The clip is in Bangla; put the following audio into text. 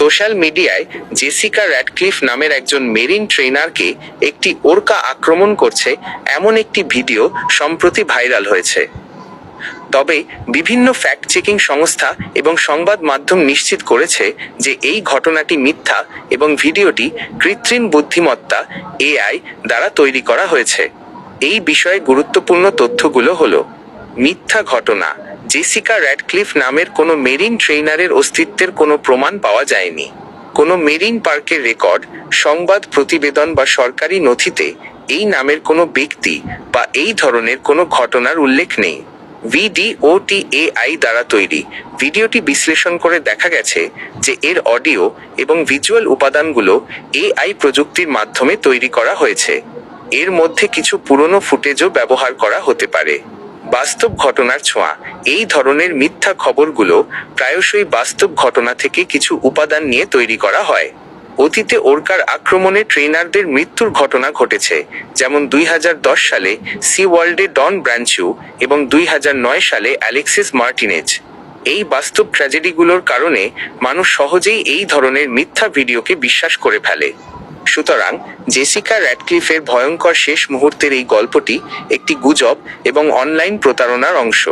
সোশ্যাল মিডিয়ায় জেসিকা র্যাডক্লিফ নামের একজন মেরিন ট্রেনারকে একটি ওরকা আক্রমণ করছে এমন একটি ভিডিও সম্প্রতি ভাইরাল হয়েছে। তবে বিভিন্ন ফ্যাক্ট চেকিং সংস্থা এবং সংবাদ মাধ্যম নিশ্চিত করেছে যে এই ঘটনাটি মিথ্যা এবং ভিডিওটি কৃত্রিম বুদ্ধিমত্তা, এআই দ্বারা তৈরি করা হয়েছে। এই বিষয়ে গুরুত্বপূর্ণ তথ্যগুলো হলো, মিথ্যা ঘটনা জেসিকা র্যাডক্লিফ নামের কোনো মেরিন ট্রেইনারের অস্তিত্বের কোনো প্রমাণ পাওয়া যায়নি। কোনো মেরিন পার্কের রেকর্ড, সংবাদ প্রতিবেদন বা সরকারি নথিতে এই নামের কোনো ব্যক্তি বা এই ধরনের কোনো ঘটনার উল্লেখ নেই। ভিডিওটি এআই দ্বারা তৈরি। ভিডিওটি বিশ্লেষণ করে দেখা গেছে যে এর অডিও এবং ভিজুয়াল উপাদানগুলো এআই প্রযুক্তির মাধ্যমে তৈরি করা হয়েছে। এর মধ্যে কিছু পুরনো ফুটেজও ব্যবহার করা হতে পারে। বাস্তব ঘটনার ছোঁয়া। এই ধরনের মিথ্যা খবরগুলো প্রায়শই বাস্তব ঘটনা থেকে কিছু উপাদান নিয়ে তৈরি করা হয়। অতীতে ওরকার আক্রমণে ট্রেনারদের মৃত্যুর ঘটনা ঘটেছে, যেমন দুই হাজার দশ সালে সি ওয়ার্ল্ডে ডন ব্রাঞ্চু এবং দুই হাজার নয় সালে অ্যালেক্সিস মার্টিনেজ। এই বাস্তব ট্র্যাজেডিগুলোর কারণে মানুষ সহজেই এই ধরনের মিথ্যা ভিডিওকে বিশ্বাস করে ফেলে। সুতরাং জেসিকা র্যাডক্লিফের ভয়ঙ্কর শেষ মুহূর্তের এই গল্পটি একটি গুজব এবং অনলাইন প্রতারণার অংশ।